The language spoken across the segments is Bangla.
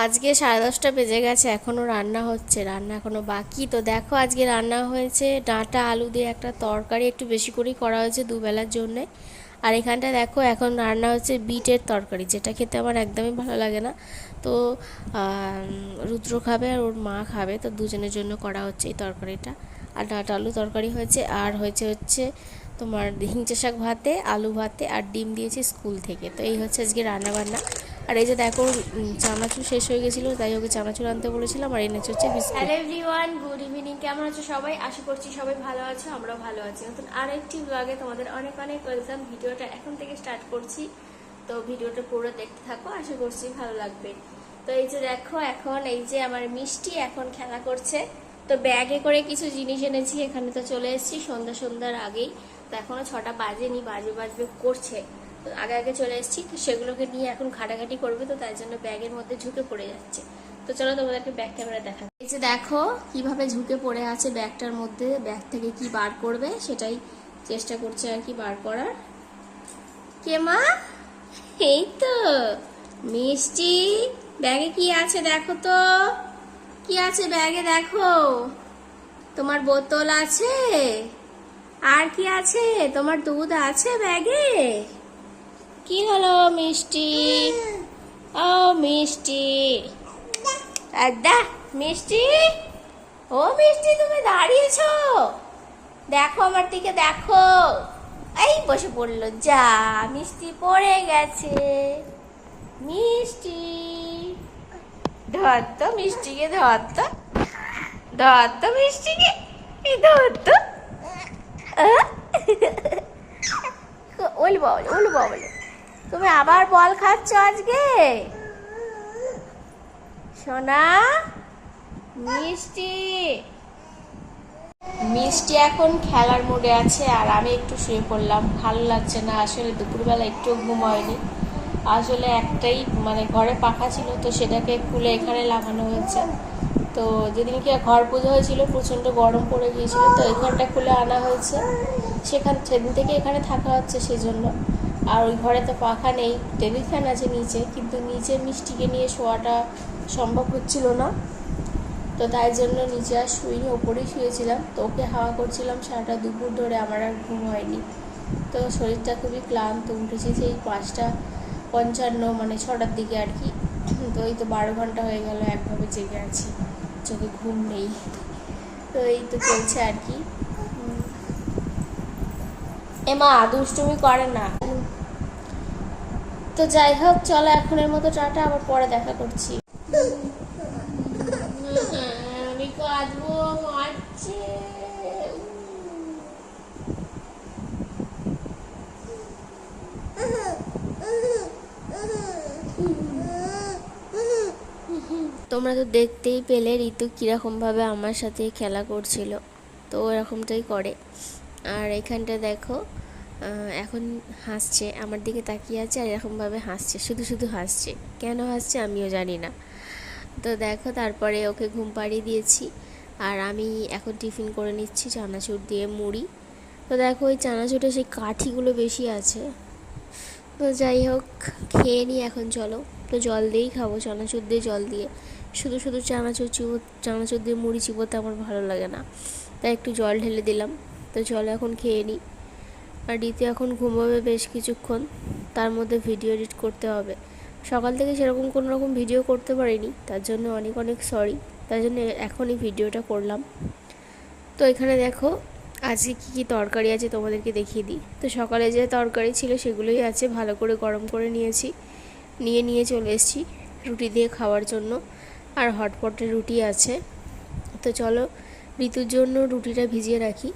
আজকে সাড়ে দশটা বেজে গেছে এখনও রান্না হচ্ছে, রান্না এখনও বাকি। তো দেখো আজকে রান্না হয়েছে ডাঁটা, আলু দিয়ে একটা তরকারি, একটু বেশি করেই করা হয়েছে দুবেলার জন্যে। আর এখানটা দেখো এখন রান্না হচ্ছে বিটের তরকারি, যেটা খেতে আমার একদমই ভালো লাগে না। তো রুদ্র খাবে আর ওর মা খাবে, তো দুজনের জন্য করা হচ্ছে এই তরকারিটা। আর ডাঁটা, আলু তরকারি হয়েছে, আর হয়েছে হচ্ছে তোমার হিংচে শাক ভাতে, আলু ভাতে আর ডিম দিয়েছি স্কুল থেকে। তো এই হচ্ছে আজকে রান্না বান্না আর এই যে দেখো চানাচুর শেষ হয়ে গেছিল, তাই ওকে চানাচুর আনতে বলেছিলাম আর এনেছে হচ্ছে হ্যালো এভরিওয়ান গুড ইভিনিং কেমন আছো সবাই? আশা করছি সবাই ভালো আছো, আমরাও ভালো আছি। নতুন আরেকটি ব্লগে তোমাদের অনেক অনেক ওয়েলকাম ভিডিওটা এখন থেকে স্টার্ট করছি। তো ভিডিওটা পুরো দেখতে থাকো, আশা করছি ভালো লাগবে। তো এই যে দেখো, এখন এই যে আমার মিষ্টি এখন খেলা করছে। তো ব্যাগে করে কিছু জিনিস এনেছি, এখানে তো চলে এসেছি সন্ধ্যা সন্ধ্যার আগেই। তো এখনও ছটা বাজেনি বাজে বাজবে, করছে। আগে আগে চলে এসেছি সেগুলোকে নিয়ে এখন ঘাটাঘাটি করবে, তো তাই জন্য ব্যাগের মধ্যে ঝুঁকে পড়ে যাচ্ছে। তো চলো তোমাদেরকে ব্যাগ ক্যামেরা দেখা এই যে দেখো, কীভাবে ঝুঁকে পড়ে আছে ব্যাগটার মধ্যে ব্যাগ থেকে কি বার করবে, সেটাই চেষ্টা করছে আর কি বার করার। কে মা? এই তো, মিষ্টি ব্যাগে কি আছে দেখো তো? কি আছে ব্যাগে দেখো? তোমার বোতল আছে? আর কি আছে? তোমার দুধ আছে ব্যাগে কি হলো মিষ্টি? ও মিষ্টি। আদা, মিষ্টি? ও মিষ্টি, তুমি দাঁড়িয়েছো। দেখো আমার দিকে, দেখো। এই বসে পড়ল, যা, মিষ্টি পড়ে গেছে। মিষ্টি। ধর তো মিষ্টিকে ধর তো ধর তো মিষ্টিকে, এই ধর তো আহ? ওল বল ওল বল তুমি আবার বল খাচ্ছ আজকে? সোনা, মিষ্টি। মিষ্টি এখন খেলার মোডে আছে আর আমি একটু শুয়ে পড়লাম। ভালো লাগছে না, আসলে দুপুরবেলা একটু ঘুম হয়নি। আসলে একটাই মানে ঘরে পাখা ছিল, তো সেটাকে খুলে এখানে লাগানো হয়েছে। তো যেদিনকে ঘর পুজো হয়েছিল, প্রচণ্ড গরম পড়ে গিয়েছিল, তো এই ঘরটা খুলে আনা হয়েছে। সেখান, সেদিন থেকে এখানে থাকা হচ্ছে, সেজন্য। আর ওই ঘরে তো পাখা নেই, টেবিল ফ্যান আছে নিচে, কিন্তু নিচে মিষ্টিকে নিয়ে শোয়াটা সম্ভব হচ্ছিল না। তো তাই জন্য নিচে আর শুইনি, ওপরেই শুয়েছিলাম। তো ওকে হাওয়া করছিলাম, সারাটা দুপুর ধরে আমার আর ঘুম হয়নি। তো শরীরটা খুবই ক্লান্ত, উঠেছি সেই পাঁচটা পঞ্চান্ন মানে ছটার দিকে আর কি। তো এই তো বারো ঘণ্টা হয়ে গেল, একভাবে জেগে আছি। চোখে ঘুম নেই। তো এই তো চলছে আর কি। এমা দুষ্টুমি করে না। তো যাই হোক, চলো এখনের মতো টাটা, আবার পরে দেখা করছি। তোমরা তো দেখতেই পেলে, ঋতু কীরকমভাবে আমার সাথে খেলা করছিল। তো এরকমটাই করে। আর এখানটা দেখো এখন হাসছে, আমার দিকে তাকিয়ে আছে আর এরকমভাবে হাসছে, শুধু শুধু হাসছে। কেন হাসছে আমিও জানি না। তো দেখো, তারপরে ওকে ঘুম পাড়িয়ে দিয়েছি আর আমি এখন টিফিন করে নিচ্ছি চানাচুর দিয়ে মুড়ি। তো দেখো, ওই চানাচুরে সেই কাঠিগুলো বেশি আছে। তো যাই হোক, খেয়ে নিই এখন, চলো। তো জল দিয়েই খাব, চানাচুর দিয়ে জল দিয়ে। শুধু শুধু চানাচুর চিবো, চানাচুর দিয়ে মুড়ি চিবোতে আমার ভালো লাগে না। তাই একটু জল ঢেলে দিলাম। তো চলো এখন খেয়ে নিই। আর রীতি এখন ঘুমোবে বেশ কিছুক্ষণ। তার মধ্যে ভিডিও এডিট করতে হবে। সকাল থেকে সেরকম কোনো রকম ভিডিও করতে পারিনি, তার জন্য অনেক অনেক সরি তার জন্য এখনই ভিডিওটা করলাম। তো এখানে দেখো, আজকে কী কী তরকারি আছে তোমাদেরকে দেখিয়ে দিই। তো সকালে যে তরকারি ছিল সেগুলোই আছে, ভালো করে গরম করে নিয়েছি। নিয়ে নিয়ে চলে এসেছি রুটি দিয়ে খাওয়ার জন্য। আর হটপটে রুটি আছে। তো চলো ঋতুর জন্য রুটিটা ভিজিয়ে রাখি।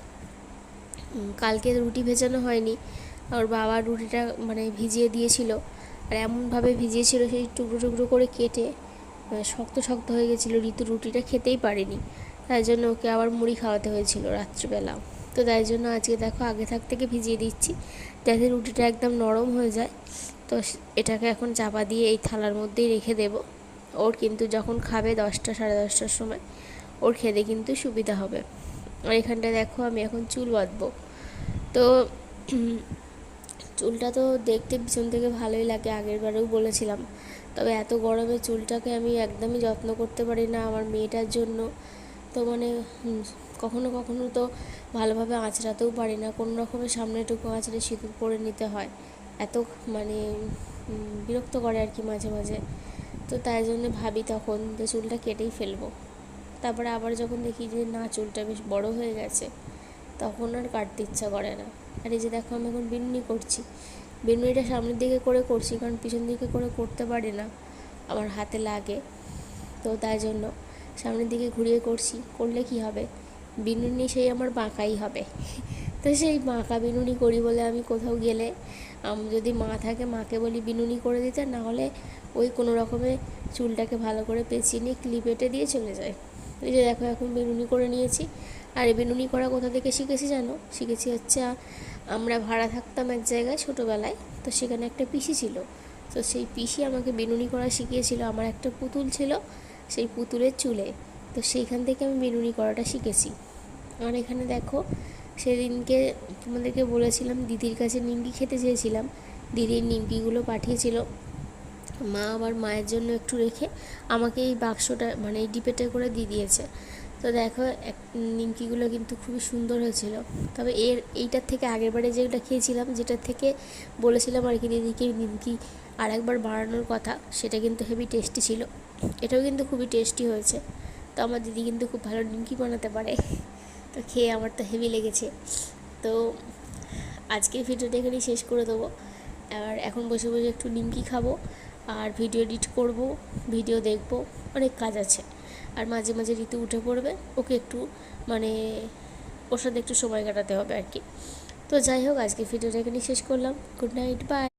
কালকে রুটি ভেজানো হয়নি। ওর বাবা রুটিটা মানে ভিজিয়ে দিয়েছিল। আর এমনভাবে ভিজিয়েছিল সেই টুকরো টুকরো করে কেটে শক্ত শক্ত হয়ে গেছিল। ঋতু রুটিটা খেতেই পারেনি। তাই জন্য ওকে আবার মুড়ি খাওয়াতে হয়েছিল রাত্রিবেলা। তো তাই জন্য আজকে দেখো আগে থাক থেকে ভিজিয়ে দিচ্ছি। যাতে রুটিটা একদম নরম হয়ে যায়। তো এটাকে এখন চাপা দিয়ে এই থালার মধ্যেই রেখে দেব। ওর কিন্তু যখন খাবে দশটা, সাড়ে দশটার সময়, ওর খেতে কিন্তু সুবিধা হবে। আর এখানটা দেখো আমি এখন চুল বাঁধবো। তো চুলটা তো দেখতে পিছন থেকে ভালোই লাগে আগের বারেও বলেছিলাম। তবে এত গরমে চুলটাকে আমি একদমই যত্ন করতে পারি না আমার মেয়েটার জন্য। তো মানে কখনো কখনো তো ভালোভাবে আঁচড়াতেও পারি না, কোনো রকমের সামনেটুকু আঁচড়ে সিঁদুর পরে নিতে হয়। এত মানে বিরক্ত করে আর কি মাঝে মাঝে। তো তাই জন্য ভাবি তখন যে চুলটা কেটেই ফেলব। তারপরে আবার যখন দেখি যে না, চুলটা বেশ বড় হয়ে গেছে, তখন আর কাটতে ইচ্ছা করে না। আর এই যে দেখো আমি এখন বিনুনি করছি। বিনুনিটা সামনের দিকে করে করছি, কারণ পিছন দিকে করে করতে পারি না, আমার হাতে লাগে। তো তাই জন্য সামনের দিকে ঘুরিয়ে করছি, করলে কি হবে? বিনুনি সেই আমার বাঁকাই হবে। তো সেই বাঁকা বিনুনি করি বলে আমি কোথাও গেলে, আম- যদি মা থাকে, মাকে বলি বিনুনি করে দিতে, না হলে ওই কোনো রকমে চুলটাকে ভালো করে পেঁচিয়ে নিয়ে ক্লিপেটে দিয়ে চলে যায়। এই যে দেখো, এখন বিনুনি করে নিয়েছি। আর এই বিনুনি করা কোথা থেকে শিখেছি জানো? শিখেছি হচ্ছে, আমরা ভাড়া থাকতাম এক জায়গায় ছোটোবেলায়, তো সেখানে একটা পিসি ছিল। তো সেই পিসি আমাকে বিনুনি করা শিখিয়েছিল। আমার একটা পুতুল ছিল সেই পুতুলের চুলে। তো সেইখান থেকে আমি বিনুনি করাটা শিখেছি। আর এখানে দেখো, সেদিনকে তোমাদেরকে বলেছিলাম, দিদির কাছে নিমকি খেতে চেয়েছিলাম। দিদির নিমকিগুলো পাঠিয়েছিল। মা আবার মায়ের জন্য একটু রেখে আমাকে এই বাক্সটা মানে এই ডিপেটে করে দিয়ে দিয়েছে। তো দেখো, এক নিমকিগুলো কিন্তু খুবই সুন্দর হয়েছিল। তবে এর, এইটার থেকে আগের বারে যেটা খেয়েছিলাম যেটার থেকে বলেছিলাম আর কি দিদিকে, নিমকি আর একবার বাড়ানোর কথা, সেটা কিন্তু হেভি টেস্টি ছিল। এটাও কিন্তু খুবই টেস্টি হয়েছে। তো আমার দিদি কিন্তু খুব ভালো নিমকি বানাতে পারে। তো খেয়ে আমার তো হেভি লেগেছে। তো আজকের ভিডিওটা এখানেই শেষ করে দেবো। আর এখন বসে বসে একটু নিমকি খাব। আর ভিডিও এডিট করব ভিডিও দেখব, অনেক কাজ আছে। আর মাঝে মাঝে ঋতু উঠে পড়বে, ওকে একটু মানে ওর সাথে একটু সময় কাটাতে হবে আর কি। তো যাই হোক আজকে ভিডিওটা এখানে শেষ করলাম। Good night bye